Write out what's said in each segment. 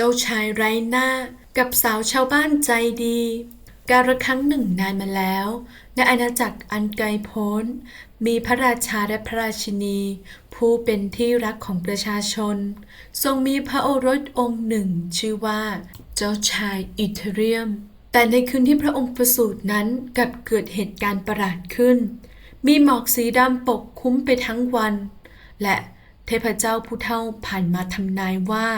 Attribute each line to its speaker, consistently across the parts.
Speaker 1: เจ้าชายไร้หน้ากับสาวชาวบ้านใจดี การะครั้งหนึ่งนานมาแล้วในอาณาจักรอันไกลโพ้น มีพระราชาและพระราชินี ผู้เป็นที่รักของประชาชน ทรงมีพระโอรสองค์หนึ่ง ชื่อว่า เจ้าชายอิเทเรียม แต่ในคืนที่พระองค์ประสูตินั้นกลับเกิดเหตุการณ์ประหลาดขึ้น มีหมอกสีดำปกคลุมไปทั้งวัน และเทพเจ้าผู้เฒ่าผ่านมาทำนายว่า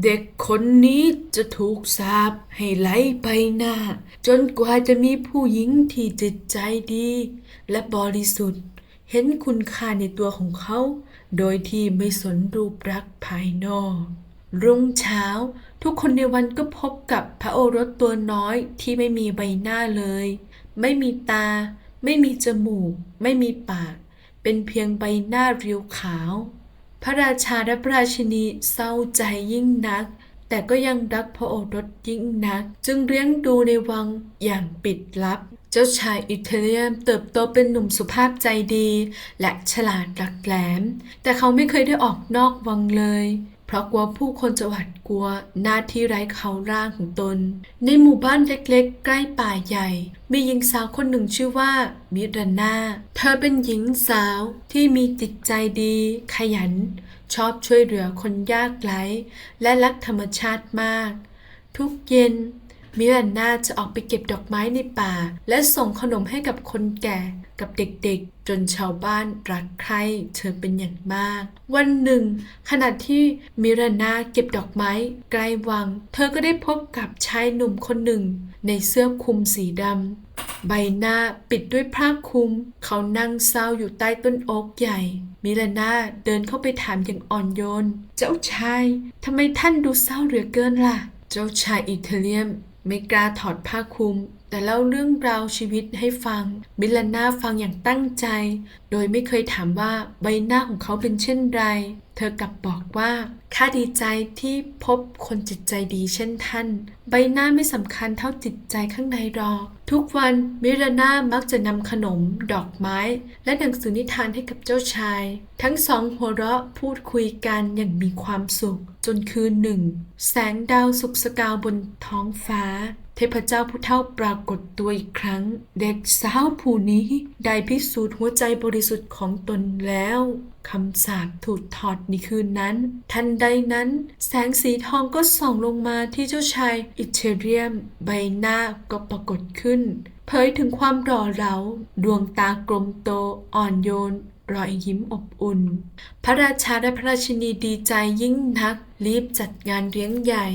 Speaker 1: เด็กคนนี้จะถูกสาปให้ไหลไปหน้า จนกว่าจะมีผู้หญิงที่จิตใจดี และบริสุทธิ์ เห็นคุณค่าในตัวของเขา โดยที่ไม่สนรูปรักภายนอก รุ่งเช้า ทุกคนในวันก็พบกับพระโอรสตัวน้อยที่ไม่มีใบหน้าเลย ไม่มีตา ไม่มีจมูก ไม่มีปาก เป็นเพียงใบหน้าเรียวขาว พระราชาและพระราชินีเศร้าใจยิ่งนัก แต่ก็ยังรักพระโอรสยิ่งนัก จึงเลี้ยงดูในวังอย่างปิดลับ เจ้าชายอิตาเลียนเติบโตเป็นหนุ่มสุภาพใจดี และฉลาดหลักแหลม แต่เขาไม่เคยได้ออกนอกวังเลย ราะกลัวผู้คนจะหวาดกลัวหน้าที่ไร้เขาร่างของตน ในหมู่บ้านเล็กๆ ใกล้ป่าใหญ่ มีหญิงสาวคนหนึ่งชื่อว่า มิรานา เธอเป็นหญิงสาวที่มีจิตใจดี ขยัน ชอบช่วยเหลือคนยากไร้และรักธรรมชาติมาก ทุกเย็น มิรันนาจะออกไปเก็บดอกไม้ในป่า และส่งขนมให้กับคนแก่กับเด็กๆ จนชาวบ้านรักใคร่เธอเป็นอย่างมาก วันหนึ่ง ขณะที่มิรันนาเก็บดอกไม้ใกล้วัง เธอก็ได้พบกับชายหนุ่มคนหนึ่ง ในเสื้อคลุมสีดำใบหน้าปิดด้วยผ้าคลุม เขานั่งเศร้าอยู่ใต้ต้นโอ๊กใหญ่ มิลานาเดินเข้าไปถามอย่างอ่อนโยน เจ้าชายทำไมท่านดูเศร้าเหลือเกินล่ะ เจ้าชายอิตาเลียม ไม่กล้าถอดผ้าคลุม แต่เล่าเรื่องราวชีวิตให้ฟัง มิลานาฟังอย่างตั้งใจ โดยไม่เคยถามว่าใบหน้าของเขาเป็นเช่นไร เธอกลับบอกว่าข้าดีใจที่พบคนจิตใจดีเช่นท่าน ใบหน้าไม่สำคัญเท่าจิตใจข้างในรอกทุกวันมิราน่ามักจะนำขนม ดอกไม้ และหนังสือนิทานให้กับเจ้าชาย ทั้งสองหัวเราะพูดคุยกันอย่างมีความสุข จนคืนหนึ่ง แสงดาวสุกสกาวบนท้องฟ้าเทพเจ้าผู้เฒ่าปรากฏตัวอีกครั้ง เด็กสาวผู้นี้ได้พิสูจน์หัวใจบริสุทธิ์ของตนแล้วคำสาปถูกถอดในคืนนั้น ทันใดนั้น แสงสีทองก็ส่องลงมาที่เจ้าชายอิเทเรียม ใบหน้าก็ปรากฏขึ้น เผยถึงความหล่อเหลา ดวงตากลมโตอ่อนโยน รอยยิ้มอบอุ่น พระราชาและพระราชินีดีใจยิ่งนัก รีบจัดงานเลี้ยงใหญ่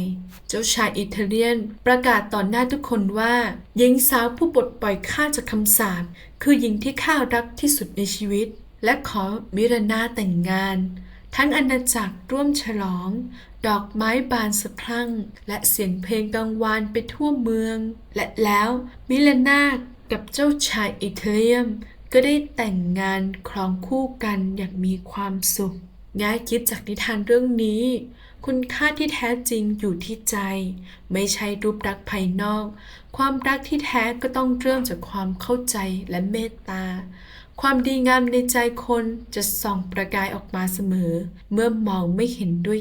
Speaker 1: เจ้าชายอิตาเลียนประกาศต่อหน้าทุกคนว่าหญิงสาวผู้ปลดปล่อยข้าจากคำสาปคือหญิงที่ข้ารักที่สุดในชีวิต และขอมิรานาแต่งงาน ทั้งอาณาจักรร่วมฉลอง ดอกไม้บานสะพรั่ง และเสียงเพลงกังวานไปทั่วเมือง และแล้วมิลานากับเจ้าชายอิตาเลียม ก็ได้แต่งงานครองคู่กันอย่างมีความสุขง่ายคิดจากนิทานเรื่องนี้ คุณค่าที่แท้จริงอยู่ที่ใจ ไม่ใช่รูปลักภายนอก ความรักที่แท้ก็ต้องเริ่มจากความเข้าใจและเมตตา ความดีงามในใจคนจะส่องประกายออกมาเสมอ เมื่อมองไม่เห็นด้วย